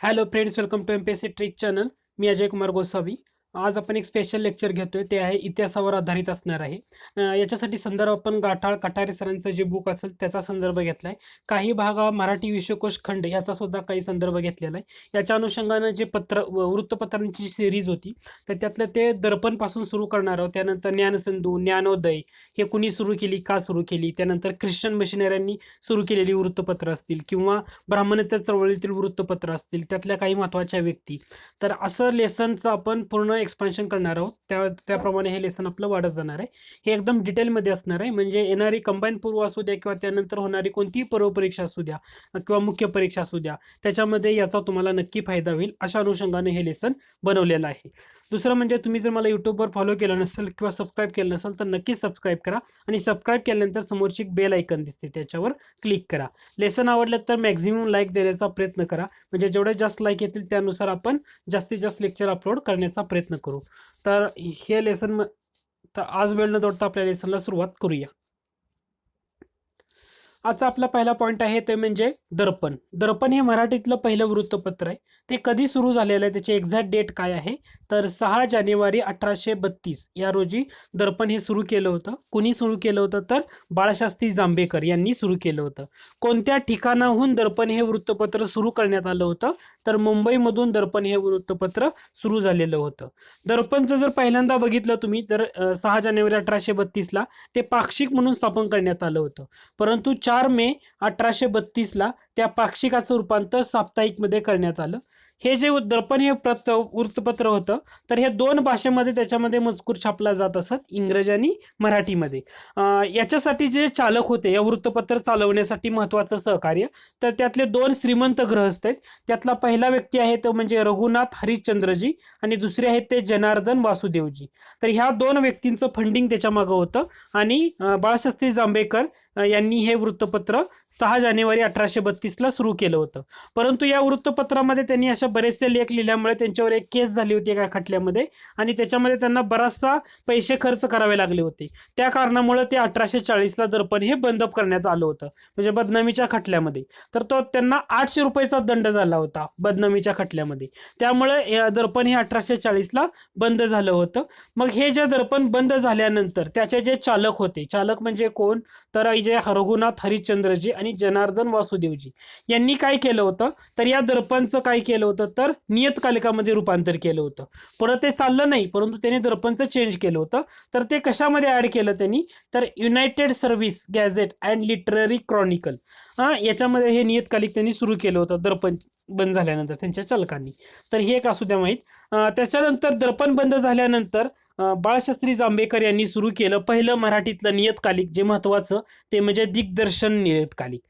Hello friends welcome to M P S C trick channel मी अजय कुमार गोसावी. आज आपण एक special lecture घेतोय ते आहे इतिहासावर आधारित असणार आहे. याच्यासाठी संदर्भ आपण गाठाळ कटारे सरांचं जे बुक असेल त्याचा संदर्भ घेतला आहे काही भाग मराठी विश्वकोश खंड याचा सुद्धा काही संदर्भ घेतलेला आहे. याच्या अनुषंगानं जे पत्र व- वृत्तपत्रांची सिरीज होती तर त्यातलं ते दर्पणपासून सुरू करणार आहोत. त्यानंतर ज्ञानसिंधू ज्ञानोदय हे कुणी सुरू केली का सुरू केली? त्यानंतर ख्रिश्चन मिशनऱ्यांनी सुरू केलेली वृत्तपत्र असतील किंवा ब्राह्मणत्या चळवळीतील वृत्तपत्र असतील त्यातल्या काही महत्त्वाच्या व्यक्ती. तर असं लेसनचं आपण पूर्ण एक्सपान्शन करणार आहोत. त्या त्याप्रमाणे हे लेसन आपलं वाढत जाणार आहे. हे एकदम डिटेलमध्ये असणार आहे. म्हणजे येणारी कंबाईन पूर्व असू द्या किंवा त्यानंतर होणारी कोणतीही पूर्व परीक्षा असू द्या किंवा मुख्य परीक्षा असू द्या त्याच्यामध्ये याचा तुम्हाला नक्की फायदा होईल. अशा अनुषंगाने हे लेसन बनवलेलं आहे. दुसरं म्हणजे तुम्ही जर मला यूट्यूबवर फॉलो केलं नसेल किंवा सबस्क्राईब केलं नसेल तर नक्कीच सबस्क्राईब करा. आणि सबस्क्राईब केल्यानंतर समोरची बेल ऐकन दिसते त्याच्यावर क्लिक करा. लेसन आवडलं तर मॅक्झिमम लाईक देण्याचा प्रयत्न करा. म्हणजे जेवढे जास्त लाईक येतील त्यानुसार आपण जास्तीत जास्त लेक्चर अपलोड करण्याचा प्रयत्न करू. तर हे लेसन तर आज वेळ न दोडता आपल्या लेसनला सुरुवात करूया. आजचा आपला पहिला पॉईंट आहे ते म्हणजे दर्पण. दर्पण हे मराठीतलं पहिलं वृत्तपत्र आहे. ते कधी सुरू झालेलं आहे त्याची एक्झॅक्ट डेट काय आहे? तर सहा जानेवारी अठराशे बत्तीस या रोजी दर्पण हे सुरू केलं होतं. कुणी सुरू केलं होतं? तर बाळशास्त्री जांभेकर यांनी सुरू केलं होतं. कोणत्या ठिकाणाहून दर्पण हे वृत्तपत्र सुरू करण्यात आलं होतं? तर मुंबईमधून दर्पण हे वृत्तपत्र सुरू झालेलं होतं. दर्पणचं जर पहिल्यांदा बघितलं तुम्ही तर सहा जानेवारी अठराशे बत्तीसला ते पाक्षिक म्हणून स्थापन करण्यात आलं होतं. परंतु चार मे अठराशे बत्तीसला त्या पाक्षिकाचं रूपांतर साप्ताहिकमध्ये करण्यात आलं. हे जे दर्पण हे प्रत वृत्तपत्र होतं तर हे दोन भाषेमध्ये त्याच्यामध्ये मजकूर छापला जात असत इंग्रजी आणि मराठीमध्ये. याच्यासाठी जे चालक होते या वृत्तपत्र चालवण्यासाठी महत्त्वाचं सहकार्य तर त्यातले दोन श्रीमंत ग्रहस्थ आहेत. त्यातला पहिला व्यक्ती आहे तो म्हणजे रघुनाथ हरिश्चंद्रजी आणि दुसरे आहेत ते जनार्दन वासुदेवजी. तर ह्या दोन व्यक्तींचं फंडिंग त्याच्या मागं होतं आणि बाळशास्त्री जांभेकर यांनी हे वृत्तपत्र सहा जानेवारी अठराशे बत्तीसला सुरू केलं होतं. परंतु या वृत्तपत्रामध्ये त्यांनी अशा बरेचसे लेख लिहिल्यामुळे त्यांच्यावर एक केस झाली होती एका खटल्यामध्ये आणि त्याच्यामध्ये त्यांना बराचसा पैसे खर्च करावे लागले होते. त्या कारणामुळे ते अठराशे चाळीसला दर्पण हे बंद करण्यात आलं होतं म्हणजे बदनामीच्या खटल्यामध्ये. तर तो त्यांना आठशे रुपयाचा दंड झाला होता बदनामीच्या खटल्यामध्ये. त्यामुळे दर्पण हे अठराशे चाळीसला बंद झालं होतं. मग हे जे दर्पण बंद झाल्यानंतर त्याचे जे चालक होते चालक म्हणजे कोण? तर जे रघुनाथ हरिश्चंद्रजी आणि जनार्दन वासुदेवजी. यांनी काय केलं होतं? तर या दर्पणचं काय केलं होतं? तर नियतकालिकामध्ये रूपांतर केलं होतं. परत ते चाललं नाही परंतु त्यांनी दर्पणचं चेंज केलं होतं. तर ते कशामध्ये ऍड केलं त्यांनी? तर United Service Gazette and Literary Chronicle हा याच्यामध्ये हे नियतकालिक त्यांनी सुरू केलं होतं. दर्पण बंद झाल्यानंतर त्यांच्या चालकांनी. तर हे एक असू द्या माहीत. त्याच्यानंतर दर्पण बंद झाल्यानंतर बाळशास्त्री जांभेकर यांनी सुरू केलं पहिलं मराठीतलं नियतकालिक जे महत्त्वाचं ते म्हणजे दिग्दर्शन नियतकालिक.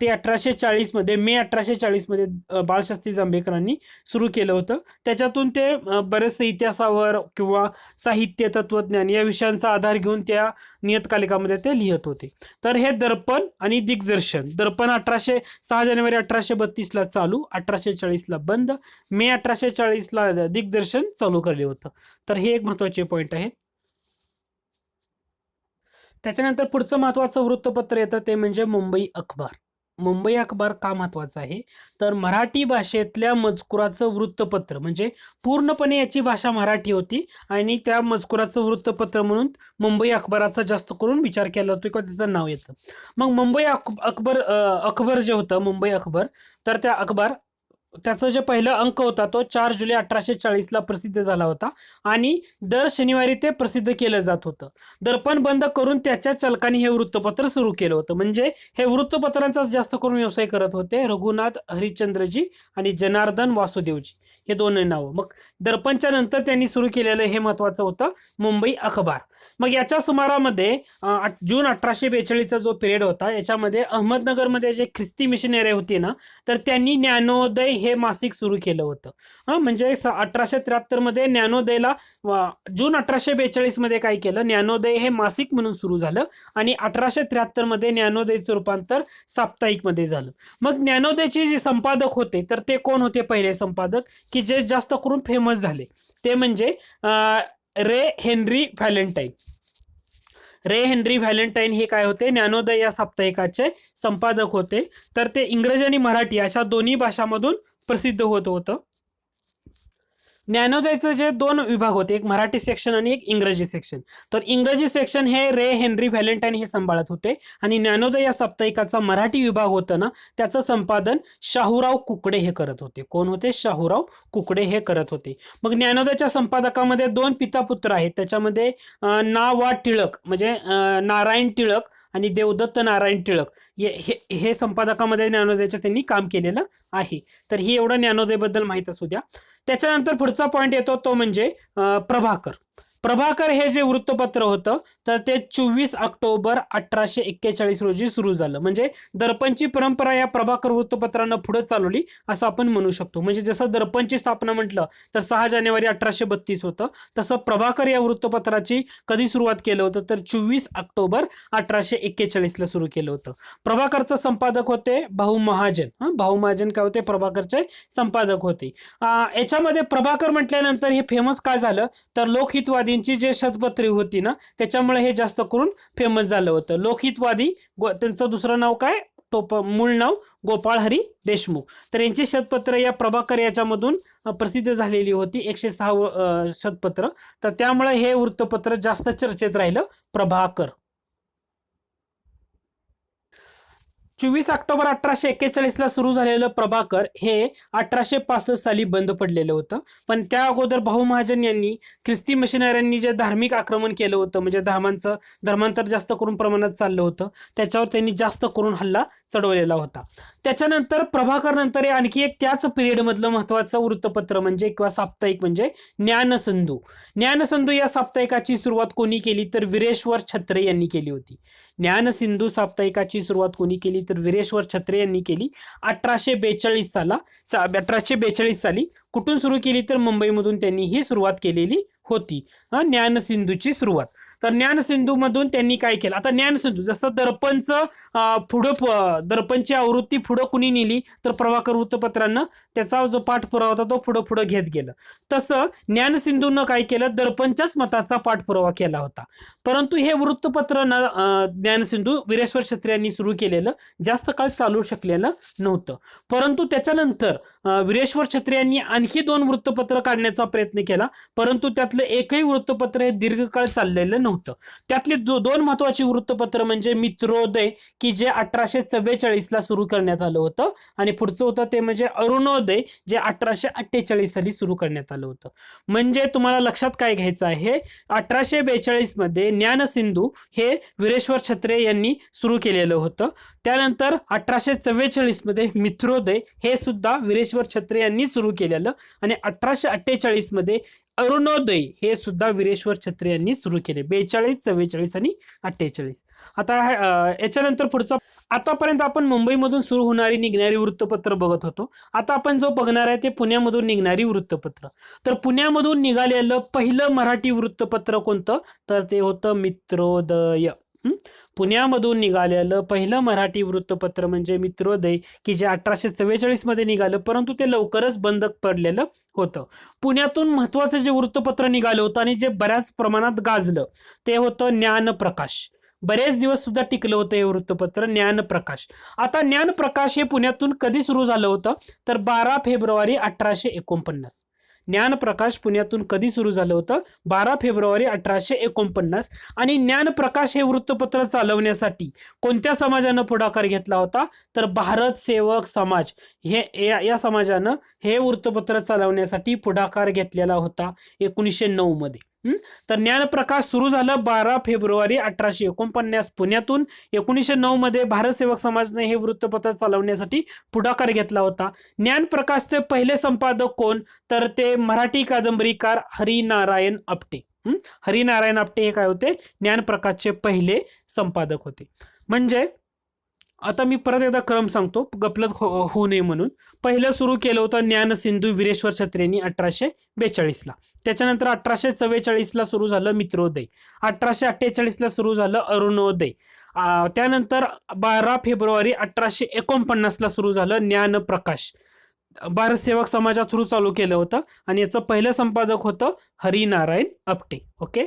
ते अठराशे चाळीसमध्ये मे अठराशे चाळीसमध्ये बाळशास्त्री जांभेकरांनी सुरू केलं होतं. त्याच्यातून ते बरेचसे इतिहासावर किंवा साहित्य तत्वज्ञान या विषयांचा आधार घेऊन त्या नियतकालिकामध्ये ते लिहित होते. तर हे दर्पण आणि दिग्दर्शन दर्पण अठराशे सहा जानेवारी अठराशे बत्तीसला चालू अठराशे चाळीसला बंद मे अठराशे चाळीसला दिग्दर्शन चालू केले होतं. तर हे एक महत्त्वाचे पॉईंट आहे त्याच्यानंतर पुढचं महत्वाचं वृत्तपत्र येतं ते म्हणजे मुंबई अखबार. मुंबई अखबार का महत्वाचं आहे? तर मराठी भाषेतल्या मजकुराचं वृत्तपत्र म्हणजे पूर्णपणे याची भाषा मराठी होती आणि त्या मजकुराचं वृत्तपत्र म्हणून मुंबई अखबाराचा जास्त करून विचार केला जातो किंवा त्याचं नाव येतं. मग मुंबई अक अकबर अकबर जे होतं मुंबई अकबर तर त्या अखबार त्याचा जे पहिलं अंक होता तो चार जुलै अठराशे चाळीसला प्रसिद्ध झाला होता आणि दर शनिवारी ते प्रसिद्ध केलं जात होतं. दर्पण बंद करून त्याच्या चालकांनी हे वृत्तपत्र सुरू केलं होतं. म्हणजे हे वृत्तपत्रांचाच जास्त करून व्यवसाय करत होते रघुनाथ हरिश्चंद्रजी आणि जनार्दन वासुदेवजी. हे दोन नावं. मग दर्पणच्या नंतर त्यांनी सुरू केलेलं हे महत्वाचं होतं मुंबई अखबार. मग याच्या सुमारामध्ये जून अठराशे बेचाळीसचा जो पिरियड होता याच्यामध्ये अहमदनगरमध्ये जे ख्रिस्ती मिशनरी होती ना तर त्यांनी ज्ञानोदय हे मासिक सुरू केलं होतं. हां म्हणजे अठराशे त्र्याहत्तरमध्ये ज्ञानोदयला जून अठराशे बेचाळीसमध्ये काय केलं ज्ञानोदय हे मासिक म्हणून सुरू झालं आणि अठराशे त्र्याहत्तरमध्ये ज्ञानोदयचं रूपांतर साप्ताहिकमध्ये झालं. मग ज्ञानोदयचे जे संपादक होते तर ते कोण होते पहिले संपादक? की जे जास्त करून फेमस झाले. ते म्हणजे Ray Henry Valentine. Ray Henry Valentine हे काय होते? ज्ञानोदय या साप्ताहिकाचे संपादक होते. तर ते इंग्रजी आणि मराठी अशा दोन्ही भाषांमधून प्रसिद्ध होत होतं. ज्ञानोदयचे जे दोन विभाग होते एक मराठी सेक्शन आणि एक इंग्रजी सेक्शन तर इंग्रजी सेक्शन हे रे हेनरी व्हॅलेंटाईन हे सांभाळत होते. आणि ज्ञानोदय या साप्ताहिकाचा मराठी विभाग होता ना त्याचं संपादन शाहूराव कुकडे हे करत होते. कोण होते? शाहूराव कुकडे हे करत होते. मग ज्ञानोदयच्या संपादकामध्ये दोन पिता पुत्र आहेत. त्याच्यामध्ये ना वा टिळक म्हणजे नारायण टिळक आणि देवदत्त नारायण टिळक. हे हे- संपादकामध्ये ज्ञानोदयाच्या त्यांनी काम केलेलं आहे. तर हे एवढं ज्ञानोदयबद्दल माहीत असू द्या. त्याच्यानंतर पुढचा पॉईंट येतो तो म्हणजे प्रभाकर. प्रभाकर हे जे वृत्तपत्र होतं तर ते चोवीस ऑक्टोबर अठराशे एक्केचाळीस रोजी सुरू झालं. म्हणजे दर्पणची परंपरा या प्रभाकर वृत्तपत्रानं पुढे चालवली असं आपण म्हणू शकतो. म्हणजे जसं दर्पणची स्थापना म्हटलं तर सहा जानेवारी अठराशे बत्तीस होतं. तसं प्रभाकर या वृत्तपत्राची कधी सुरुवात केलं होतं तर चोवीस ऑक्टोबर अठराशे एक्केचाळीसला सुरू केलं होतं. प्रभाकरचं संपादक होते भाऊ महाजन. भाऊ महाजन काय होते? प्रभाकरचे संपादक होते. याच्यामध्ये प्रभाकर म्हटल्यानंतर हे फेमस काय झालं? तर लोकहितवादी गांधींची जे शतपत्री होती ना त्याच्यामुळे हे जास्त करून फेमस झालं होतं. लोकहितवादी गो- त्यांचं दुसरं नाव काय? टोप मूळ नाव गोपाळ हरी देशमुख. तर यांची शतपत्र या प्रभाकर याच्यामधून प्रसिद्ध झालेली होती. एकशे सहा शतपत्र तर त्यामुळे हे वृत्तपत्र जास्त चर्चेत राहिलं प्रभाकर. चोवीस ऑक्टोबर अठराशे एक्केचाळीस ला सुरू झालेलं प्रभाकर हे अठराशे पासष्ट साली बंद पडलेलं होतं. पण त्या अगोदर भाऊ महाजन यांनी ख्रिस्ती मिशनऱ्यांनी जे धार्मिक आक्रमण केलं होतं म्हणजे धर्मांचं धर्मांतर जास्त करून प्रमाणात चाललं होतं त्याच्यावर त्यांनी जास्त करून हल्ला चढवलेला होता. त्याच्यानंतर प्रभाकर नंतर हे आणखी एक त्याच पिरियड मधलं महत्वाचं वृत्तपत्र म्हणजे किंवा साप्ताहिक म्हणजे ज्ञानसिंधू. ज्ञानसंधू या साप्ताहिकाची सुरुवात कोणी केली तर वीरेश्वर छत्रे यांनी केली होती. ज्ञानसिंधू साप्ताहिकाची सुरुवात कोणी केली तर वीरेश्वर छत्रे यांनी केली. अठराशे बेचाळीस साला अठराशे बेचाळीस साली कुठून सुरू केली तर मुंबईमधून त्यांनी ही सुरुवात केलेली होती. ज्ञानसिंधूची सुरुवात. तर ज्ञानसिंधू मधून त्यांनी काय केलं? आता ज्ञानसिंधू जसं दर्पणचं पुढं दर्पणची आवृत्ती पुढं कुणी नेली? तर प्रभाकर वृत्तपत्रानं त्याचा जो पाठपुरावा होता तो पुढं पुढं घेत गेलं. तसं ज्ञानसिंधूनं काय केलं? दर्पणच्याच मताचा पाठपुरावा केला होता. परंतु हे वृत्तपत्र न ज्ञानसिंधू वीरेश्वर क्षत्रिय यांनी सुरू केलेलं जास्त काळ चालू शकलेलं नव्हतं. परंतु त्याच्यानंतर वीरेश्वर छत्रे यांनी आणखी दोन वृत्तपत्र काढण्याचा प्रयत्न केला परंतु त्यातलं एकही वृत्तपत्र हे दीर्घकाळ चाललेलं नव्हतं. त्यातली दो, दोन महत्वाची वृत्तपत्र म्हणजे मित्रोदय की जे अठराशे चव्वेचाळीसला सुरू करण्यात आलं होतं आणि पुढचं होतं ते म्हणजे अरुणोदय जे अठराशे अठ्ठेचाळीस साली सुरू करण्यात आलं होतं. म्हणजे तुम्हाला लक्षात काय घ्यायचं आहे? अठराशे बेचाळीसमध्ये ज्ञानसिंधू हे वीरेश्वर छत्रे यांनी सुरू केलेलं होतं. त्यानंतर अठराशे चव्वेचाळीसमध्ये मित्रोदय हे सुद्धा वीरेश्वर छत्रे यांनी सुरू केलेलं आणि अठराशे अठ्ठेचाळीसमध्ये अरुणोदय हे सुद्धा वीरेश्वर छत्रे यांनी सुरू केले. बेचाळीस चव्वेचाळीस आणि अठ्ठेचाळीस. आता याच्यानंतर पुढचा. आतापर्यंत आपण मुंबईमधून सुरू होणारी निघणारी वृत्तपत्र बघत होतो. आता आपण जो बघणार आहे ते पुण्यामधून निघणारी वृत्तपत्र. तर पुण्यामधून निघालेलं पहिलं मराठी वृत्तपत्र कोणतं? तर ते होतं मित्रोदय. पुण्यामधून निघालेलं पहिलं मराठी वृत्तपत्र म्हणजे मित्रोदय की जे अठराशे चव्वेचाळीसमध्ये निघालं परंतु ते लवकरच बंद पडलेलं होतं. पुण्यातून महत्त्वाचं जे वृत्तपत्र निघालं होतं आणि जे बऱ्याच प्रमाणात गाजलं ते होतं ज्ञानप्रकाश. बरेच दिवस सुद्धा टिकलं होतं हे वृत्तपत्र ज्ञानप्रकाश. आता ज्ञानप्रकाश हे पुण्यातून कधी सुरू झालं होतं? तर बारा फेब्रुवारी अठराशे एकोणपन्नास. ज्ञानप्रकाश पुण्यातून कधी सुरू झालं होतं? बारा फेब्रुवारी अठराशे एकोणपन्नास. आणि ज्ञानप्रकाश हे वृत्तपत्र चालवण्यासाठी कोणत्या समाजानं पुढाकार घेतला होता? तर भारत सेवक समाज हे या या समाजानं हे वृत्तपत्र चालवण्यासाठी पुढाकार घेतलेला होता एकोणीसशे नऊ मध्ये. तर ज्ञानप्रकाश सुरू झालं बारा फेब्रुवारी अठराशे एकोणपन्नास पुण्यातून. एकोणीसशे नऊ मध्ये भारत सेवक समाजने हे वृत्तपत्र चालवण्यासाठी पुढाकार घेतला होता. ज्ञानप्रकाशचे पहिले संपादक कोण? तर ते मराठी कादंबरीकार हरिनारायण आपटे. हरिनारायण आपटे हे काय होते? ज्ञानप्रकाशचे पहिले संपादक होते. म्हणजे आता मी परत एकदा क्रम सांगतो. गपलत हो, होऊ नये म्हणून. पहिलं सुरू केलं होतं ज्ञानसिंधू वीरेश्वर छत्रेंनी अठराशे बेचाळीसला. त्याच्यानंतर अठराशे चव्वेचाळीसला सुरू झालं मित्रोदय. अठराशे अठ्ठेचाळीसला सुरू झालं अरुणोदय. त्यानंतर बारा फेब्रुवारी अठराशे एकोणपन्नासला सुरू झालं ज्ञानप्रकाश. भारत सेवक समाजा थ्रू चालू केलं होतं आणि याचं पहिलं संपादक होतं हरिनारायण आपटे. ओके?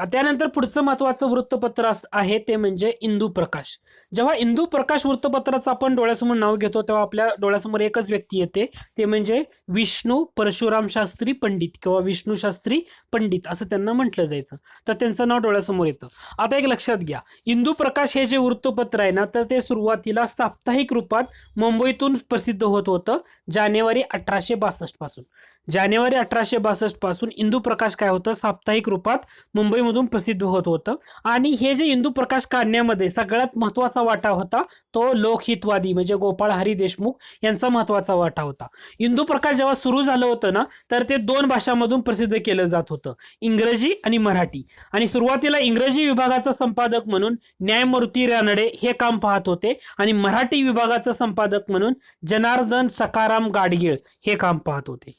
त्यानंतर पुढचं महत्वाचं वृत्तपत्र अस- आहे ते म्हणजे इंदू प्रकाश. जेव्हा इंदू प्रकाश वृत्तपत्राचं आपण डोळ्यासमोर नाव घेतो तेव्हा आपल्या डोळ्यासमोर एकच व्यक्ती येते. ते म्हणजे विष्णू परशुराम शास्त्री पंडित किंवा विष्णू शास्त्री पंडित असं त्यांना म्हटलं जायचं. तर त्यांचं नाव डोळ्यासमोर येतं. आता एक लक्षात घ्या. इंदू प्रकाश हे जे वृत्तपत्र आहे ना तर ते सुरुवातीला साप्ताहिक रूपात मुंबईतून प्रसिद्ध होत होतं जानेवारी अठराशे बासष्टपासून. जानेवारी अठराशे बासष्टपासून इंदू प्रकाश काय होतं? साप्ताहिक रूपात मुंबईमधून प्रसिद्ध होत होतं. आणि हे जे इंदू प्रकाश काढण्यामध्ये सगळ्यात महत्त्वाचा वाटा होता तो लोकहितवादी म्हणजे गोपाळ हरी देशमुख यांचा महत्त्वाचा वाटा होता. इंदू प्रकाश जेव्हा सुरू झालं होतं ना तर ते दोन भाषांमधून प्रसिद्ध केलं जात होतं इंग्रजी आणि मराठी. आणि सुरुवातीला इंग्रजी विभागाचा संपादक म्हणून न्यायमूर्ती रानडे हे काम पाहत होते. आणि मराठी विभागाचा संपादक म्हणून जनार्दन सकाराम गाडगीळ हे काम पाहत होते.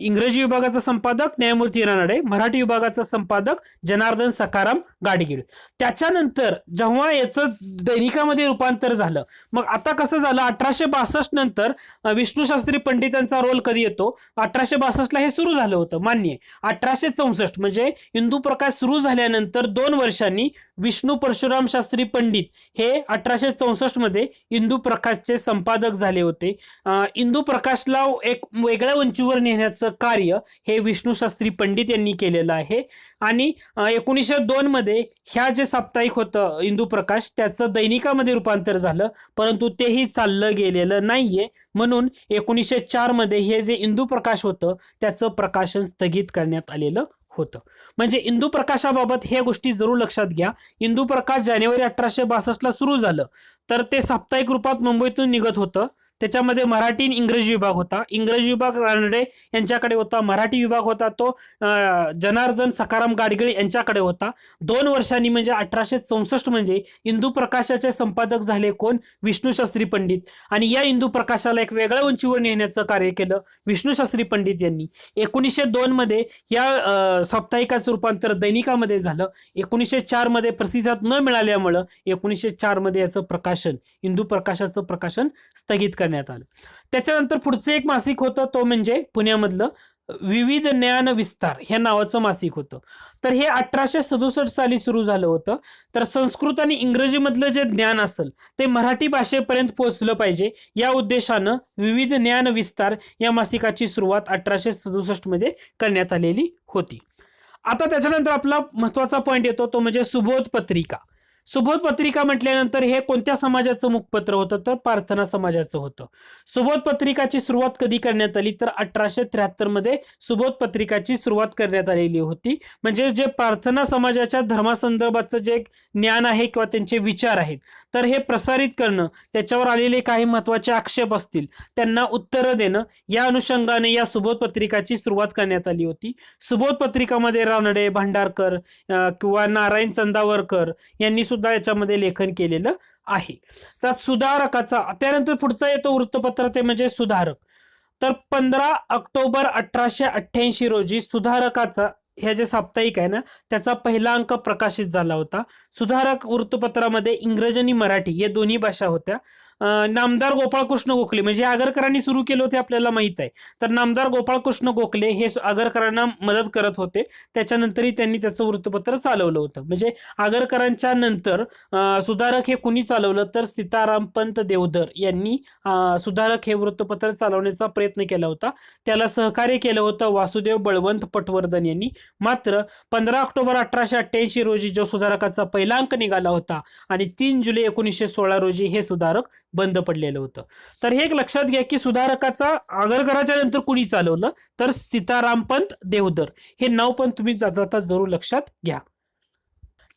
इंग्रजी विभागाचा संपादक न्यायमूर्ती रानडे मराठी विभागाचा संपादक जनार्दन सकाराम गाडगीळ. त्याच्यानंतर जेव्हा याचं दैनिकामध्ये रूपांतर झालं मग आता कसं झालं? अठराशे बासष्ट नंतर विष्णूशास्त्री विष्णू शास्त्री पंडितांचा रोल कधी येतो? अठराशे बासष्टला हे सुरू झालं होतं मान्य अठराशे चौसष्ट म्हणजे हिंदू प्रकाश सुरू झाल्यानंतर दोन वर्षांनी विष्णू परशुराम शास्त्री पंडित हे अठराशे चौसष्टमध्ये इंदू प्रकाशचे संपादक झाले होते. इंदू प्रकाशला एक वेगळ्या उंचीवर नेण्याचं कार्य हे विष्णू शास्त्री पंडित यांनी केलेलं आहे. आणि एकोणीसशे दोन मध्ये ह्या जे साप्ताहिक होतं इंदू प्रकाश त्याचं दैनिकामध्ये रूपांतर झालं परंतु तेही चाललं गेलेलं नाहीये. म्हणून एकोणीसशे चारमध्ये हे जे इंदू प्रकाश होतं त्याचं प्रकाशन स्थगित करण्यात आलेलं होतं. म्हणजे इंदू प्रकाशाबाबत हे गोष्टी जरूर लक्षात घ्या. इंदू प्रकाश जानेवारी अठराशे बासष्टला सुरू झालं. तर ते साप्ताहिक रूपात मुंबईतून निघत होतं. त्याच्यामध्ये मराठी आणि इंग्रजी विभाग होता. इंग्रजी विभाग रानडे यांच्याकडे होता मराठी विभाग होता तो जनार्दन सकाराम गाडगिळ यांच्याकडे होता. दोन वर्षांनी म्हणजे अठराशे चौसष्ट म्हणजे इंदू प्रकाशाचे संपादक झाले कोण? विष्णू शास्त्री पंडित. आणि या इंदू प्रकाशाला एक वेगळ्या उंचीवर नेण्याचं कार्य केलं विष्णू शास्त्री पंडित यांनी. एकोणीसशे दोन मध्ये या साप्ताहिकाचं रूपांतर दैनिकामध्ये झालं. एकोणीसशे चारमध्ये प्रसिद्धात न मिळाल्यामुळं एकोणीसशे चारमध्ये याचं प्रकाशन इंदू प्रकाशाचं प्रकाशन स्थगित करण्यात आलं. त्याच्यानंतर पुढचं एक मासिक होतं तो म्हणजे पुण्यामधलं विविध ज्ञान विस्तार ह्या नावाचं मासिक होतं. तर हे अठराशे सदुसष्ट साली सुरू झालं होतं. तर संस्कृत आणि इंग्रजीमधलं जे ज्ञान असेल ते मराठी भाषेपर्यंत पोहोचलं पाहिजे. या उद्देशानं विविध ज्ञान विस्तार या मासिकाची सुरुवात अठराशे सदुसष्टमध्ये करण्यात आलेली होती. आता त्याच्यानंतर आपला महत्त्वाचा पॉईंट येतो तो म्हणजे सुबोध पत्रिका. सुबोध पत्रिका म्हटल्यानंतर हे कोणत्या समाजाचं मुखपत्र होतं? तर प्रार्थना समाजाचं होतं. सुबोध पत्रिकाची सुरुवात कधी करण्यात आली? तर अठराशे त्र्याहत्तरमध्ये सुबोध पत्रिकाची सुरुवात करण्यात आलेली होती. म्हणजे जे प्रार्थना समाजाच्या धर्मासंदर्भातचं जे ज्ञान आहे किंवा त्यांचे विचार आहेत. तर हे प्रसारित करणं त्याच्यावर आलेले काही महत्त्वाचे आक्षेप असतील त्यांना उत्तरं देणं या अनुषंगाने या सुबोध पत्रिकाची सुरुवात करण्यात आली होती. सुबोध पत्रिकामध्ये रानडे भांडारकर किंवा नारायण चंदावरकर यांनी सुद्धा याच्यामध्ये लेखन केलेलं आहे. तर सुधारकाचा त्यानंतर पुढचा येतो वृत्तपत्र ते म्हणजे सुधारक. तर पंधरा ऑक्टोबर अठराशे अठ्ठ्याऐंशी रोजी सुधारकाचा हे जे साप्ताहिक आहे ना त्याचा पहिला अंक प्रकाशित झाला होता. सुधारक वृत्तपत्रामध्ये इंग्रजी आणि मराठी या दोन्ही भाषा होत्या. नामदार गोपाळकृष्ण गोखले. म्हणजे आगरकरांनी सुरू केलं होते आपल्याला माहीत आहे. तर नामदार गोपाळकृष्ण गोखले हे आगरकरांना मदत करत होते. त्याच्यानंतरही त्यांनी त्याचं वृत्तपत्र चालवलं होतं. म्हणजे आगरकरांच्या नंतर सुधारक हे कुणी चालवलं? तर सीताराम पंत देवधर यांनी सुधारक हे वृत्तपत्र चालवण्याचा प्रयत्न केला होता. त्याला सहकार्य केलं होतं वासुदेव बळवंत पटवर्धन यांनी. मात्र पंधरा ऑक्टोबर अठराशे अठ्ठ्याऐंशी रोजी जो सुधारकाचा पहिला अंक निघाला होता आणि तीन जुलै एकोणीसशे सोळा रोजी हे सुधारक बंद पडलेलं होतं. तर हे एक लक्षात घ्या की सुधारकाचा आगरकराच्या नंतर कुणी चालवलं? तर सीतारामपंत देवधर. हे नाव पण तुम्ही जाता जाता जरूर लक्षात घ्या.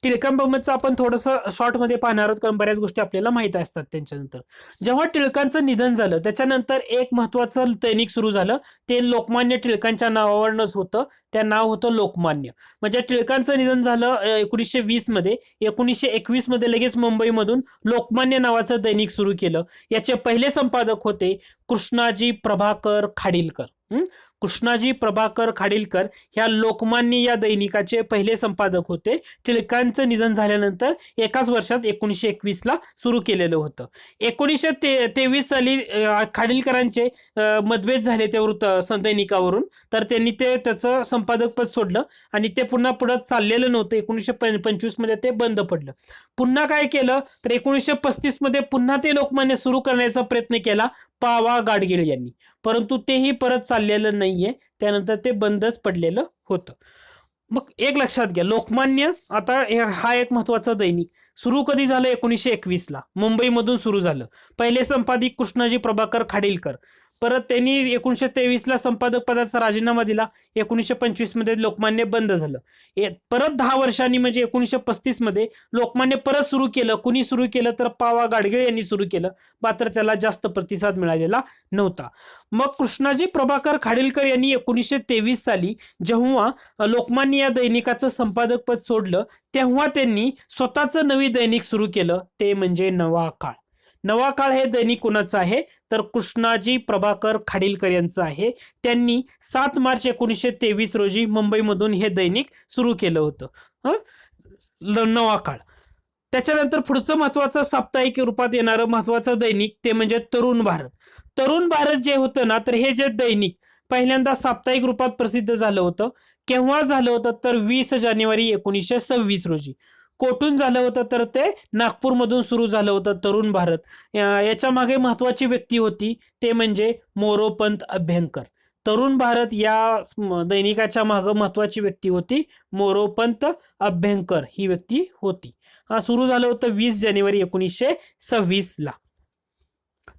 टिळकांबाबतचं आपण थोडंसं शॉर्टमध्ये पाहणार आहोत कारण बऱ्याच गोष्टी आपल्याला माहीत असतात त्यांच्यानंतर. जेव्हा टिळकांचं निधन झालं त्याच्यानंतर एक महत्वाचं दैनिक सुरू झालं ते लोकमान्य टिळकांच्या नावावरनंच होतं. त्या नाव होतं लोकमान्य. म्हणजे टिळकांचं निधन झालं एकोणीसशे वीसमध्ये. एकोणीसशे एकवीसमध्ये लगेच मुंबईमधून लोकमान्य नावाचं दैनिक सुरू केलं. याचे पहिले संपादक होते कृष्णाजी प्रभाकर खाडीलकर. कृष्णाजी प्रभाकर खाडीलकर ह्या लोकमान्य या दैनिकाचे पहिले संपादक होते. टिळकांचं निधन झाल्यानंतर एकाच वर्षात एकोणीसशे एकवीस ला सुरू केलेलं होतं. एकोणीसशे ते तेवीस साली खाडीलकरांचे मतभेद झाले त्या वृत्त दैनिकावरून. तर त्यांनी ते त्याचं संपादक पद सोडलं आणि ते पुन्हा पुढे चाललेलं नव्हतं. एकोणीसशे पंचवीसमध्ये ते बंद पडलं. पुन्हा काय केलं? तर एकोणीसशे पस्तीसमध्ये पुन्हा ते लोकमान्य सुरू करण्याचा प्रयत्न केला. पावा गाडगीळ यांनी. परंतु तेही परत चाललेलं नाहीये. त्यानंतर ते बंदच पडलेलं होतं. मग एक लक्षात घ्या लोकमान्य आता हा एक महत्त्वाचा दैनिक. सुरू कधी झालं? एकोणीसशे एकवीस ला मुंबईमधून सुरू झालं. पहिले संपादिक कृष्णाजी प्रभाकर खाडीलकर. परत त्यांनी एकोणीसशे तेवीसला संपादक पदाचा राजीनामा दिला. एकोणीसशे पंचवीसमध्ये लोकमान्य बंद झालं. परत दहा वर्षांनी म्हणजे एकोणीसशे पस्तीसमध्ये लोकमान्य परत सुरू केलं. कुणी सुरू केलं? तर पावा गाडगिळ यांनी सुरू केलं. मात्र त्याला जास्त प्रतिसाद मिळालेला नव्हता. मग कृष्णाजी प्रभाकर खाडीलकर यांनी एकोणीसशे तेवीस साली जेव्हा लोकमान्य या दैनिकाचं संपादक पद सोडलं तेव्हा त्यांनी स्वतःचं नवी दैनिक सुरू केलं. ते म्हणजे नवा काळ. नवा काळ हे दैनिक कुणाचं आहे? तर कृष्णाजी प्रभाकर खाडीलकर यांचं आहे. त्यांनी सात मार्च एकोणीसशे तेवीस रोजी मुंबईमधून हे दैनिक सुरू केलं होतं. नवा काळ. त्याच्यानंतर पुढचं महत्वाचं साप्ताहिक रूपात येणारं महत्वाचं दैनिक ते म्हणजे तरुण भारत. तरुण भारत जे होतं ना तर हे जे दैनिक पहिल्यांदा साप्ताहिक रूपात प्रसिद्ध झालं होतं. केव्हा झालं होतं? तर वीस जानेवारी एकोणीसशे सव्वीस रोजी. कोठून झालं होतं तर ते नागपूरमधून सुरू झालं होतं तरुण भारत. याच्या मागे महत्वाची व्यक्ती होती ते म्हणजे मोरोपंत अभ्यंकर. तरुण भारत या दैनिकाच्या मागे महत्वाची व्यक्ती होती मोरोपंत अभ्यंकर ही व्यक्ती होती. हा सुरू झालं होतं वीस जानेवारी एकोणीसशे सव्वीस ला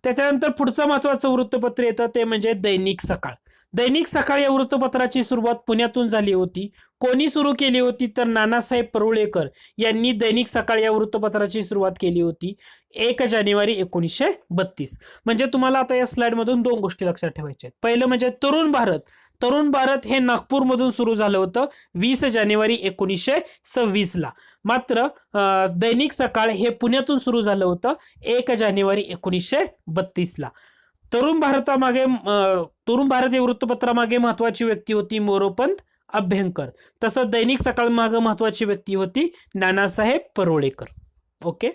त्याच्यानंतर पुढचं महत्वाचं वृत्तपत्र येतं ते म्हणजे दैनिक सकाळ. दैनिक सकाळ या वृत्तपत्राची सुरुवात पुण्यातून झाली होती. कोणी सुरू केली होती तर नानासाहेब परुळेकर यांनी दैनिक सकाळ या वृत्तपत्राची सुरुवात केली होती. एक जानेवारी एकोणीसशे बत्तीस. म्हणजे तुम्हाला आता या स्लाइडमधून दोन गोष्टी लक्षात ठेवायच्या आहेत. पहिलं म्हणजे तरुण भारत. तरुण भारत हे नागपूरमधून सुरू झालं होतं वीस जानेवारी एकोणीसशे सव्वीसला मात्र दैनिक सकाळ हे पुण्यातून सुरू झालं होतं एक जानेवारी एकोणीसशे बत्तीसला तरुण भारतामागे तरुण भारत या वृत्तपत्रामागे महत्वाची व्यक्ती होती मोरोपंत अभ्यंकर. तसं दैनिक सकाळ मागं महत्वाची व्यक्ती होती नानासाहेब परोळेकर. ओके?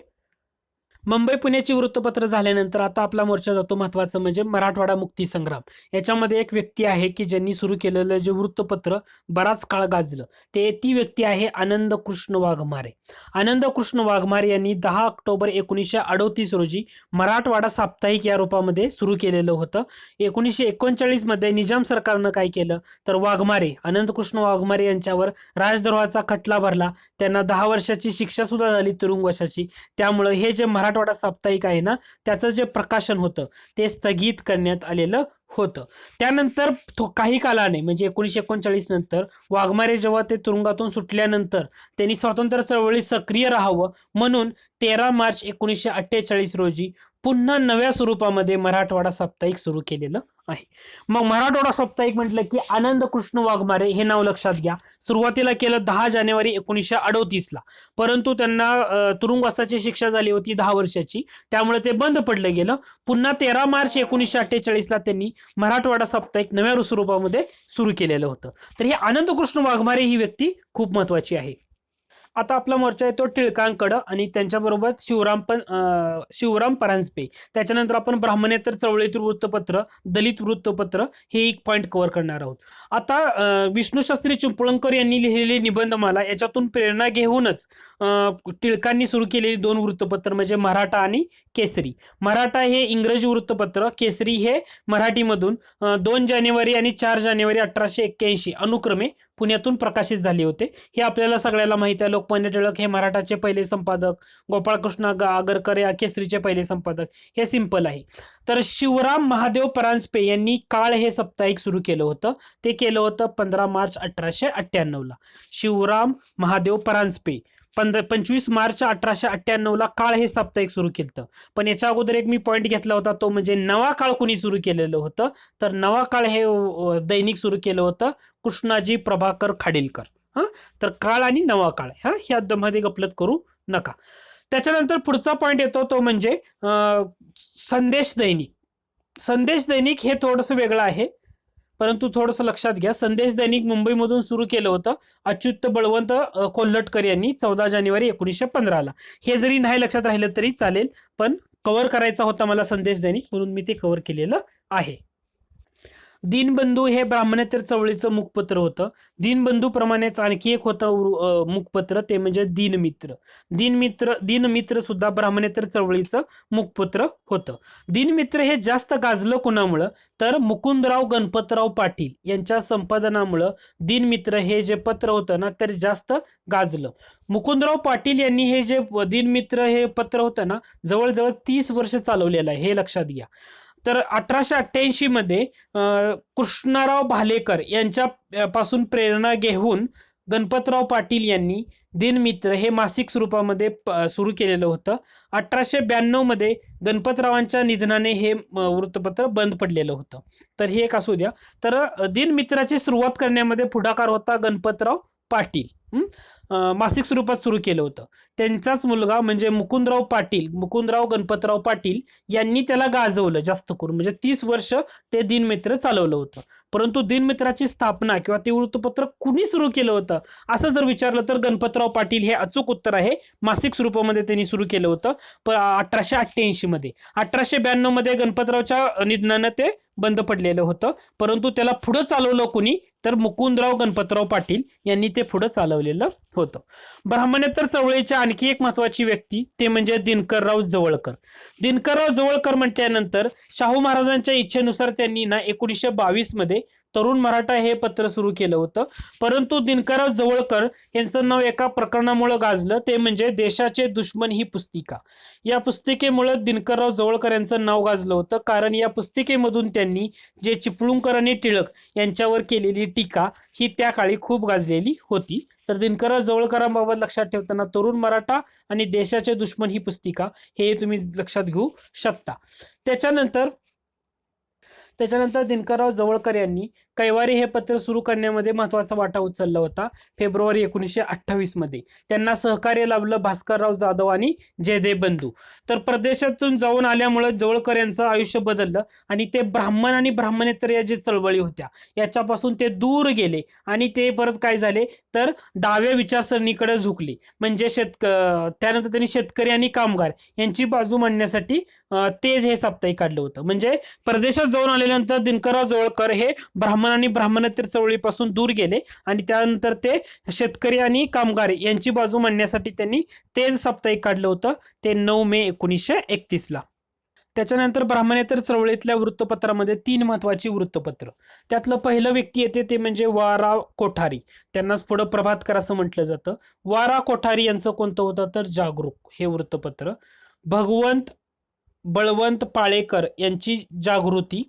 मुंबई पुण्याची वृत्तपत्र झाल्यानंतर आता आपला मोर्चा जातो महत्वाचं म्हणजे मराठवाडा मुक्ती संग्राम. याच्यामध्ये एक व्यक्ती आहे की ज्यांनी सुरू केलेलं जे वृत्तपत्र बराच काळ गाजलं. ते ती व्यक्ती आहे आनंद कृष्ण वाघमारे. आनंद कृष्ण वाघमारे यांनी दहा ऑक्टोबर एकोणीसशे अडोतीस रोजी मराठवाडा साप्ताहिक या रूपामध्ये सुरू केलेलं होतं. एकोणीसशे एकोणचाळीसमध्ये निजाम सरकारनं काय केलं? तर वाघमारे आनंद कृष्ण वाघमारे यांच्यावर राजद्रोहाचा खटला भरला. त्यांना दहा वर्षाची शिक्षा सुद्धा झाली तुरुंगवशाची त्यामुळे हे जे मराठवाडा साप्ताहिक आहे ना त्याचं जे प्रकाशन होतं ते स्थगित करण्यात आलेलं होतं. त्यानंतर काही कालाने म्हणजे एकोणीसशे एकोणचाळीस नंतर वाघमारे जेव्हा ते तुरुंगातून सुटल्यानंतर त्यांनी स्वातंत्र्य चळवळीत सक्रिय राहावं म्हणून तेरा मार्च एकोणीसशे अठ्ठेचाळीस रोजी पुन्हा नव्या स्वरूपामध्ये मराठवाडा साप्ताहिक सुरू केलेलं आहे. मग मराठवाडा साप्ताहिक म्हटलं की आनंद कृष्ण वाघमारे हे नाव लक्षात घ्या. सुरुवातीला केलं दहा जानेवारी एकोणीसशे अडोतीसला परंतु त्यांना तुरुंगवासाची शिक्षा झाली होती दहा वर्षाची. त्यामुळे ते बंद पडलं गेलं. पुन्हा तेरा मार्च एकोणीसशे अठ्ठेचाळीसला त्यांनी मराठवाडा साप्ताहिक नव्या स्वरूपामध्ये सुरू केलेलं होतं. तर हे आनंद कृष्ण वाघमारे ही व्यक्ती खूप महत्वाची आहे. आता आपला मोर्चा येतो टिळकांकडं आणि त्यांच्याबरोबर शिवराम पण शिवराम परांजपे. त्याच्यानंतर आपण ब्राह्मणेतर चळवळीतील वृत्तपत्र दलित वृत्तपत्र हे एक पॉईंट कव्हर करणार आहोत. आता विष्णू विष्णूशास्त्री चिपळूणकर यांनी लिहिलेले निबंध मला याच्यातून प्रेरणा घेऊनच टिळकांनी सुरू केलेली दोन वृत्तपत्र म्हणजे मराठा आणि केसरी. मराठा हे इंग्रजी वृत्तपत्र. केसरी हे मराठीमधून दोन जानेवारी आणि चार जानेवारी अठराशे एक्क्याऐंशी अनुक्रमे पुण्यातून प्रकाशित झाले होते. हे आपल्याला सगळ्याला माहिती आहे. लोकमान्य टिळक हे मराठाचे पहिले संपादक गोपाळकृष्ण आगरकर या केसरीचे पहिले संपादक. हे सिंपल आहे. तर शिवराम महादेव परांजपे यांनी काळ हे साप्ताहिक सुरू केलं होतं. ते केलं होतं पंधरा मार्च अठराशे अठ्ठ्याण्णवला. शिवराम महादेव परांजपे. पंधरा पंचवीस मार्च अठराशे अठ्ठ्याण्णवला काळ हे साप्ताहिक सुरू केलं पण याच्या अगोदर एक मी पॉईंट घेतला होता तो म्हणजे नवा काळ कुणी सुरू केलेलं होतं? तर नवा काळ हे दैनिक सुरू केलं होतं कृष्णाजी प्रभाकर खाडीलकर. हां? तर काळ आणि नवा काळ हा? ह्या दमध्ये मध्ये गपलत करू नका. त्याच्यानंतर पुढचा पॉईंट येतो तो म्हणजे संदेश दैनिक. संदेश दैनिक हे थोडंसं वेगळं आहे. परंतु थोडंसं लक्षात घ्या संदेश दैनिक मुंबईमधून सुरू केलं होतं. अच्युत बळवंत कोल्हटकर यांनी चौदा जानेवारी एकोणीसशे पंधराला. हे जरी नाही लक्षात राहिलं तरी चालेल पण कव्हर करायचा होता मला संदेश दैनिक म्हणून मी ते कव्हर केलेलं आहे. दीनबंधू हे ब्राह्मणेतर चवळीचं मुखपत्र होतं. दीनबंधू प्रमाणेच आणखी एक होतं मुखपत्र ते म्हणजे दीनमित्र. दीनमित्र दीनमित्र सुद्धा ब्राह्मणेतर चवळीचं मुखपत्र होतं. दीनमित्र हे जास्त गाजलं कुणामुळं? तर मुकुंदराव गणपतराव पाटील यांच्या संपादनामुळं दीनमित्र हे जे पत्र होतं ना तर जास्त गाजलं. मुकुंदराव पाटील यांनी हे जे दीनमित्र हे पत्र होतं ना जवळजवळ तीस वर्ष चालवलेलं आहे हे लक्षात घ्या. तर अठराशे अठ्ठ्याऐंशी मध्ये कृष्णराव भालेकर यांच्या पासून प्रेरणा घेऊन गणपतराव पाटील यांनी दिनमित्र हे मासिक स्वरूपामध्ये प- सुरू केलेलं होतं. अठराशे ब्याण्णवमध्ये गणपतरावांच्या निधनाने हे वृत्तपत्र बंद पडलेलं होतं. तर हे एक असू द्या. तर दिनमित्राची सुरुवात करण्यामध्ये पुढाकार होता गणपतराव पाटील. मासिक स्वरूपात सुरू केलं होतं. त्यांचाच मुलगा म्हणजे मुकुंदराव पाटील मुकुंदराव गणपतराव पाटील यांनी त्याला गाजवलं जास्त करून. म्हणजे तीस वर्ष ते दिनमित्र चालवलं होतं. परंतु दिनमित्राची स्थापना किंवा ते वृत्तपत्र कुणी सुरू केलं होतं? असं जर विचारलं तर गणपतराव पाटील हे अचूक उत्तर आहे. मासिक स्वरूपामध्ये त्यांनी सुरू केलं होतं. प अठराशे अठ्ठ्याऐंशी मध्ये. अठराशे ब्याण्णवमध्ये गणपतरावच्या निधनानं ते बंद पडलेलं होतं. परंतु त्याला पुढं चालवलं कुणी? तर मुकुंदराव गणपतराव पाटील यांनी ते पुढं चालवलेलं होतं. ब्राह्मणेतर चवळीची आणखी एक महत्वाची व्यक्ती ते म्हणजे दिनकरराव जवळकर. दिनकरराव जवळकर म्हटल्यानंतर शाहू महाराजांच्या इच्छेनुसार त्यांनी ना एकोणीसशे बावीसमध्ये तरुण मराठा हे पत्र सुरू केलं होतं. परंतु दिनकरराव जवळकर यांचं नाव एका प्रकरणामुळे गाजलं. ते म्हणजे देशाचे दुश्मन ही पुस्तिका. या पुस्तिकेमुळे दिनकरराव जवळकर यांचं नाव गाजलं होतं. कारण या पुस्तिकेमधून त्यांनी जे चिपळूणकर आणि टिळक यांच्यावर केलेली टीका ही त्या काळी खूप गाजलेली होती. तर दिनकरराव जवळकरांबाबत लक्षात ठेवताना तरुण मराठा आणि देशाचे दुश्मन ही पुस्तिका हे तुम्ही लक्षात घेऊ शकता. त्याच्यानंतर त्याच्यानंतर दिनकरराव जवळकर यांनी कैवारी हे पत्र सुरू करण्यामध्ये महत्त्वाचा वाटा उचलला होता. फेब्रुवारी एकोणीसशे अठ्ठावीसमध्ये. त्यांना सहकार्य लाभलं भास्करराव जाधव आणि जयदेव बंधू. तर प्रदेशातून जाऊन आल्यामुळे जवळकर यांचं आयुष्य बदललं आणि ते ब्राह्मण आणि ब्राह्मणेतर या जे चळवळी होत्या याच्यापासून ते दूर गेले आणि ते परत काय झाले? तर डाव्या विचारसरणीकडे झुकले. म्हणजे शेतक त्यानंतर त्यांनी शेतकरी आणि कामगार यांची बाजू मांडण्यासाठी तेज हे साप्ताहिक काढलं होतं. म्हणजे परदेशात जाऊन आल्यानंतर दिनकरराव जवळकर हे ब्राह्मण आणि ब्राह्मणेतर चळवळीपासून दूर गेले आणि त्यानंतर ते शेतकरी आणि कामगार यांची बाजू मांडण्यासाठी त्यांनी तेज साप्ताहिक काढलं होतं. ते नऊ मे एकोणीसशे एकतीसला त्याच्यानंतर ब्राह्मणेतर चळवळीतल्या वृत्तपत्रामध्ये तीन महत्वाची वृत्तपत्र. त्यातलं पहिलं व्यक्ती येते ते म्हणजे वारा कोठारी. त्यांनाच पुढं प्रभातकर असं म्हटलं जातं. वारा कोठारी यांचं कोणतं होतं? तर जागरूक हे वृत्तपत्र. भगवंत बळवंत पाळेकर यांची जागृती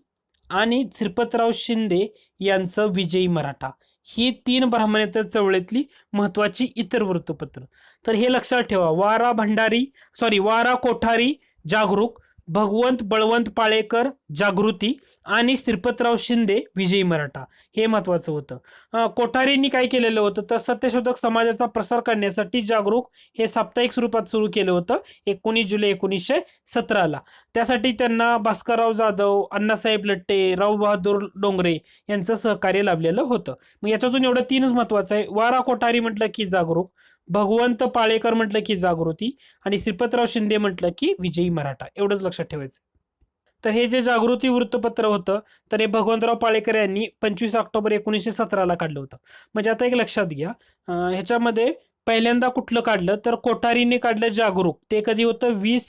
आणि श्रीपतराव शिंदे यांचं विजयी मराठा. ही तीन ब्राह्मणेतर चळवळीतली महत्वाची इतर वृत्तपत्र. तर हे लक्षात ठेवा वारा भंडारी सॉरी वारा कोठारी जागरूक भगवंत बळवंत पाळेकर जागृती आणि श्रीपतराव शिंदे विजयी मराठा. हे महत्वाचं होतं. कोठारींनी काय केलेलं होतं? तर सत्यशोधक समाजाचा प्रसार करण्यासाठी जागरूक हे साप्ताहिक स्वरूपात सुरू केलं होतं एकोणीस जुलै एकोणीसशे सतराला. त्यासाठी त्यांना भास्करराव जाधव अण्णासाहेब लट्टे राव बहादूर डोंगरे यांचं सहकार्य लाभलेलं होतं. मग याच्यातून एवढं तीनच महत्वाचं आहे. वारा कोठारी म्हटलं की जागरूक भगवंत पाळेकर म्हटलं की जागृती आणि श्रीपतराव शिंदे म्हटलं की विजयी मराठा. एवढंच लक्षात ठेवायचं. तर हे जे जागृती वृत्तपत्र होतं तर हे भगवंतराव पाळेकर यांनी पंचवीस ऑक्टोबर एकोणीसशे सतराला काढलं होतं. म्हणजे आता एक लक्षात घ्या ह्याच्यामध्ये पहिल्यांदा कुठलं काढलं? तर कोठारीने काढलं जागरूक. ते कधी होतं? वीस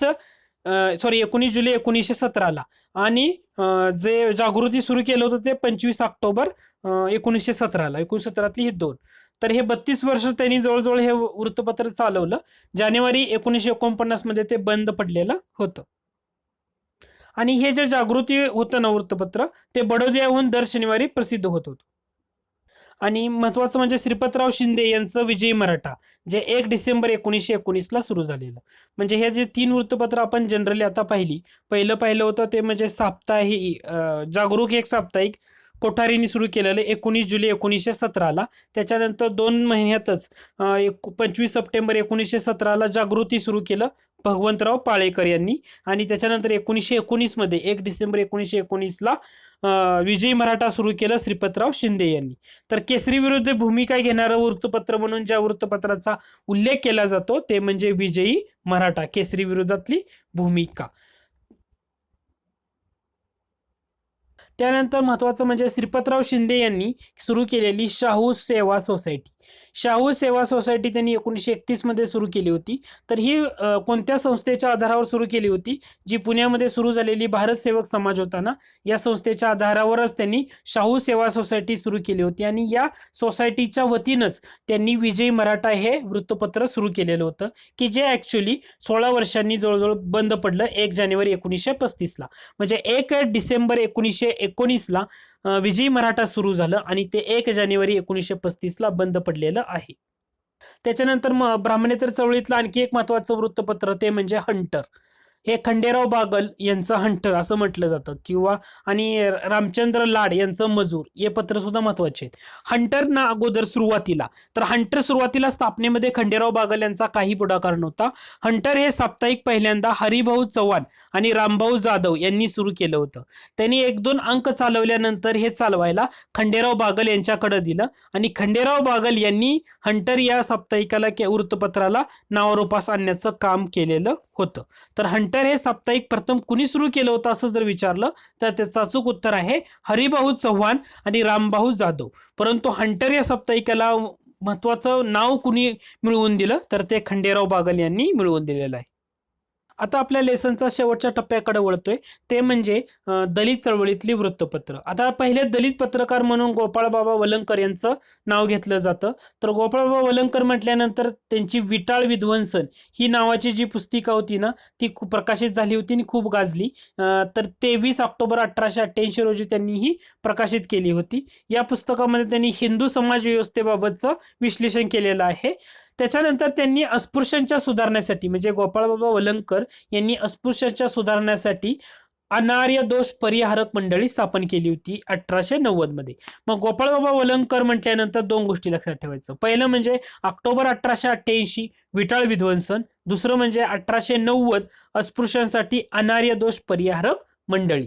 सॉरी एकोणीस जुलै एकोणीसशे सतराला. आणि जे जागृती सुरू केलं होतं ते पंचवीस ऑक्टोबर एकोणीसशे सतराला. एकोणीसशे सतरातली ही दोन. तर हे बत्तीस वर्ष त्यांनी जवळजवळ हे वृत्तपत्र चालवलं. जानेवारी एकोणीसशे एकोणपन्नासमध्ये ते बंद पडलेलं होतं. आणि हे जे जागृती होतं ना वृत्तपत्र ते बडोद्याहून दर शनिवारी प्रसिद्ध होत होतं. आणि महत्वाचं म्हणजे श्रीपतराव शिंदे यांचं विजयी मराठा जे एक डिसेंबर एकोणीसशे एकोणीसला सुरू झालेलं. म्हणजे हे जे तीन वृत्तपत्र आपण जनरली आता पाहिली पहिलं पाहिलं होतं ते म्हणजे साप्ताहिक जागरूक एक साप्ताहिक कोठारीने सुरू केलेलं एकोणीस जुलै एकोणीसशे सतराला. त्याच्यानंतर दोन महिन्यातच एक पंचवीस सप्टेंबर एकोणीसशे सतराला जागृती सुरू केलं भगवंतराव पाळेकर यांनी. आणि त्याच्यानंतर एकोणीसशे एकोणीसमध्ये एक डिसेंबर एकोणीसशे एकोणीसला विजयी मराठा सुरू केलं श्रीपतराव शिंदे यांनी. तर केसरी विरुद्ध भूमिका घेणारं वृत्तपत्र म्हणून ज्या वृत्तपत्राचा उल्लेख केला जातो ते म्हणजे विजयी मराठा केसरी विरोधातली भूमिका. त्यानंतर महत्त्वाचं म्हणजे श्रीपतराव शिंदे यांनी सुरू केलेली शाहू सेवा सोसायटी. शाहू सेवा सोसायटी त्यांनी एकोणीसशे एकतीसमध्ये सुरू केली होती. तर ही कोणत्या संस्थेच्या आधारावर सुरू केली होती? जी पुण्यामध्ये सुरू झालेली भारत सेवक समाज होता ना? या संस्थेच्या आधारावरच त्यांनी शाहू सेवा सोसायटी सुरू केली होती. आणि या सोसायटीच्या वतीनंच त्यांनी विजयी मराठा हे वृत्तपत्र सुरू केलेलं होतं की जे ॲक्च्युली सोळा वर्षांनी जवळजवळ बंद पडलं एक जानेवारी एकोणीसशे पस्तीसला. म्हणजे एक डिसेंबर एकोणीसशे एकोणीसला विजयी मराठा सुरू झालं आणि ते एक जानेवारी एकोणीसशे पस्तीसला बंद पडलेलं आहे. त्याच्यानंतर मग ब्राह्मणेतर चळवळीतलं आणखी एक महत्वाचं वृत्तपत्र ते म्हणजे हंटर. हे खंडेराव बागल यांचं हंटर असं म्हटलं जातं. किंवा आणि रामचंद्र लाड यांचं मजूर हे पत्र सुद्धा महत्त्वाचे आहेत. हंटर ना अगोदर सुरुवातीला. तर हंटर सुरुवातीला स्थापनेमध्ये खंडेराव बागल यांचा काही पुढाकार नव्हता. हंटर हे साप्ताहिक पहिल्यांदा हरिभाऊ चव्हाण आणि रामभाऊ जाधव यांनी सुरू केलं होतं. त्यांनी एक दोन अंक चालवल्यानंतर हे चालवायला खंडेराव बागल यांच्याकडे दिलं. आणि खंडेराव बागल यांनी हंटर या साप्ताहिकाला के वृत्तपत्राला नावारोपास आणण्याचं काम केलेलं होतं. तर हंटर हे साप्ताहिक प्रथम कुणी सुरू केलं होतं असं जर विचारलं तर त्याचं अचूक उत्तर आहे हरिभाऊ चव्हाण आणि रामभाऊ जाधव. परंतु हंटर या साप्ताहिकाला महत्वाचं नाव कुणी मिळवून दिलं? तर ते खंडेराव बागल यांनी मिळवून दिलेलं आहे. आता आपल्या लेसनचा शेवटच्या टप्प्याकडे वळतोय. ते म्हणजे दलित चळवळीतली वृत्तपत्र. आता पहिले दलित पत्रकार म्हणून गोपाळबाबा वलंकर यांचं नाव घेतलं जातं. तर गोपाळबाबा वलंकर म्हटल्यानंतर त्यांची विटाळ विध्वंसन ही नावाची जी पुस्तिका होती ना ती खूप प्रकाशित झाली होती आणि खूप गाजली. तर तेवीस ऑक्टोबर अठराशे अठ्ठ्याऐंशी रोजी त्यांनी ही प्रकाशित केली होती. या पुस्तकामध्ये त्यांनी हिंदू समाज व्यवस्थेबाबतचं विश्लेषण केलेलं आहे. त्याच्यानंतर त्यांनी अस्पृश्यांच्या सुधारण्यासाठी म्हणजे गोपाळबाबा वलंकर यांनी अस्पृश्यांच्या सुधारण्यासाठी अनार्य दोष परिहारक मंडळी स्थापन केली होती अठराशे नव्वदमध्ये. मग गोपाळबाबा वलंकर म्हटल्यानंतर दोन गोष्टी लक्षात ठेवायचं. पहिलं म्हणजे ऑक्टोबर अठराशे अठ्ठ्याऐंशी विटाळ विध्वंसन. दुसरं म्हणजे अठराशे नव्वद अस्पृश्यांसाठी अनार्य दोष परिहारक मंडळी.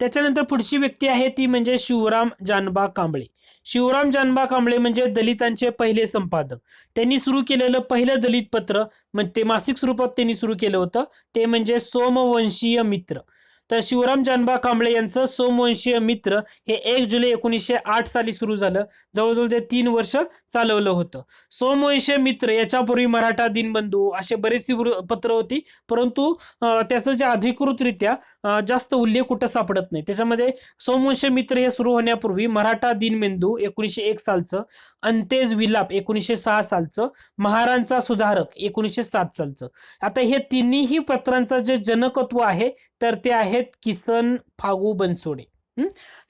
त्याच्यानंतर पुढची व्यक्ती आहे ती म्हणजे शिवराम जानबा कांबळे. शिवराम जानबा कांबळे म्हणजे दलितांचे पहिले संपादक. त्यांनी सुरू केलेलं पहिलं दलित पत्र म्हणजे ते मासिक स्वरूपात त्यांनी सुरू केलं होतं. ते म्हणजे सोमवंशीय मित्र. तर शिवराम जानबा कांबळे यांचं सोमवंशीय मित्र हे एक जुलै एकोणीसशे आठ साली सुरू झालं. जवळजवळ ते तीन वर्ष चालवलं होतं. सोमवंशीय मित्र याच्यापूर्वी मराठा दिनबंधू असे बरेचशी वृ- पत्र होती. परंतु त्याचं जे अधिकृतरित्या जास्त उल्लेख कुठं सापडत नाही. त्याच्यामध्ये सोमवंशीय मित्र हे सुरू होण्यापूर्वी मराठा दिनबंधू एकोणीसशे एक सालचं अंतेज विलाप एकोणीसशे सहा सालचं महारांचा सुधारक एकोणीसशे सात सालचं. आता हे तिन्हीही पत्रांचं जे जनकत्व आहे तर ते आहेत किसन फागू बनसोडे.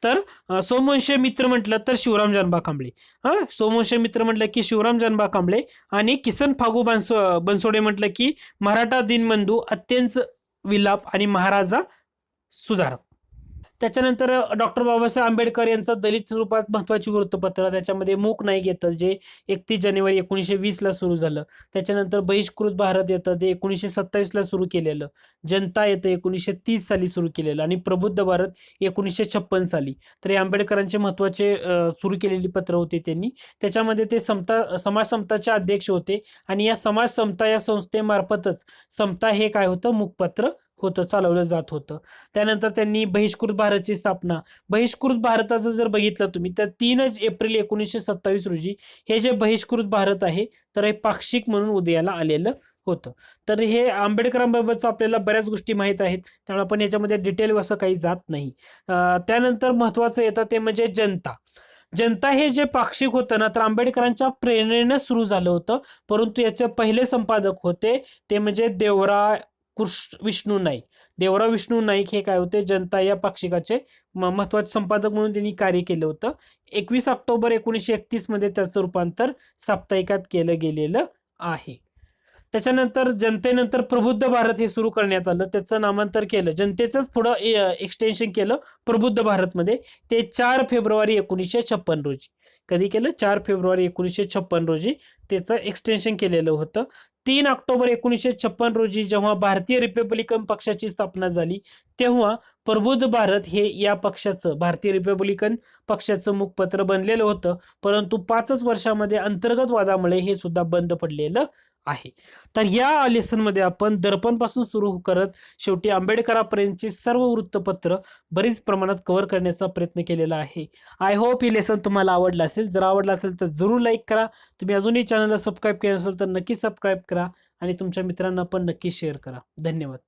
तर सोमवंश मित्र म्हटलं तर शिवराम जानबा कांबळे. हा? सोमवंश मित्र म्हटलं की शिवराम जानबा कांबळे आणि किसन फागू बनसो बनसोडे म्हटलं की मराठा दिनबंधू अत्यंत विलाप आणि महाराजा सुधारक. त्याच्यानंतर डॉक्टर बाबासाहेब आंबेडकर यांचं दलित स्वरूपात महत्वाची वृत्तपत्र त्याच्यामध्ये मूक नाईक येतं जे एकतीस जानेवारी एकोणीसशे वीसला सुरू झालं. त्याच्यानंतर बहिष्कृत भारत येतं ते एकोणीसशे सत्तावीसला सुरू केलेलं. जनता येतं एकोणीसशे तीस साली सुरू केलेलं. आणि प्रबुद्ध भारत एकोणीसशे छप्पन साली. तर हे आंबेडकरांचे महत्त्वाचे सुरू केलेली पत्र होते त्यांनी. त्याच्यामध्ये ते समता समाज समताचे अध्यक्ष होते. आणि या समाज समता या संस्थेमार्फतच समता हे काय होतं? मुखपत्र होतं चालवलं जात होतं. त्यानंतर त्यांनी बहिष्कृत भारतची स्थापना. बहिष्कृत भारताचं जर बघितलं तुम्ही तर तीन एप्रिल एकोणीसशे सत्तावीस रोजी हे जे बहिष्कृत भारत आहे तर हे पाक्षिक म्हणून उदयाला आलेलं होतं. तर हे आंबेडकरांबाबतचं आपल्याला बऱ्याच गोष्टी माहीत आहेत. त्यामुळे आपण याच्यामध्ये डिटेल असं काही जात नाही. त्यानंतर महत्वाचं येतं ते म्हणजे जनता. जनता हे जे पाक्षिक होतं ना तर आंबेडकरांच्या प्रेरणेनं सुरू झालं होतं. परंतु याचे पहिले संपादक होते ते म्हणजे देवरा कृष्ण विष्णू नाईक. देवराव विष्णू नाईक हे काय होते? जनता या पाक्षिकाचे महत्त्वाचे संपादक म्हणून त्यांनी कार्य केलं होतं. एकवीस ऑक्टोबर एकोणीसशे एकतीसमध्ये त्याचं रूपांतर साप्ताहिकात केलं गेलेलं आहे. त्याच्यानंतर जनतेनंतर प्रबुद्ध भारत हे सुरू करण्यात आलं. त्याचं नामांतर केलं. जनतेचंच पुढं एक्सटेन्शन केलं प्रबुद्ध भारतमध्ये. ते चार फेब्रुवारी एकोणीसशे छप्पन रोजी. कधी केलं? चार फेब्रुवारी एकोणीसशे छप्पन रोजी. त्याचं एक्सटेन्शन केलेलं होतं. तीन ऑक्टोबर एकोणीसशे छप्पन रोजी जेव्हा भारतीय रिपब्लिकन पक्षाची स्थापना झाली तेव्हा प्रबुद्ध भारत हे या पक्षाचं भारतीय रिपब्लिकन पक्षाचं मुखपत्र बनलेलं होतं. परंतु पाचच वर्षामध्ये अंतर्गत वादामुळे हे सुद्धा बंद पडलेलं आहे. तर या लेसनमध्ये आपण दर्पणपासून सुरू करत शेवटी आंबेडकरापर्यंतचे सर्व वृत्तपत्र बरीच प्रमाणात कव्हर करण्याचा प्रयत्न केलेला आहे. आय होप ही लेसन तुम्हाला आवडलं असेल. जर आवडलं असेल तर जरूर लाईक करा. तुम्ही अजूनही चॅनलला सबस्क्राईब केलं असेल तर नक्की सबस्क्राईब करा आणि तुमच्या मित्रांना पण नक्की शेअर करा. धन्यवाद.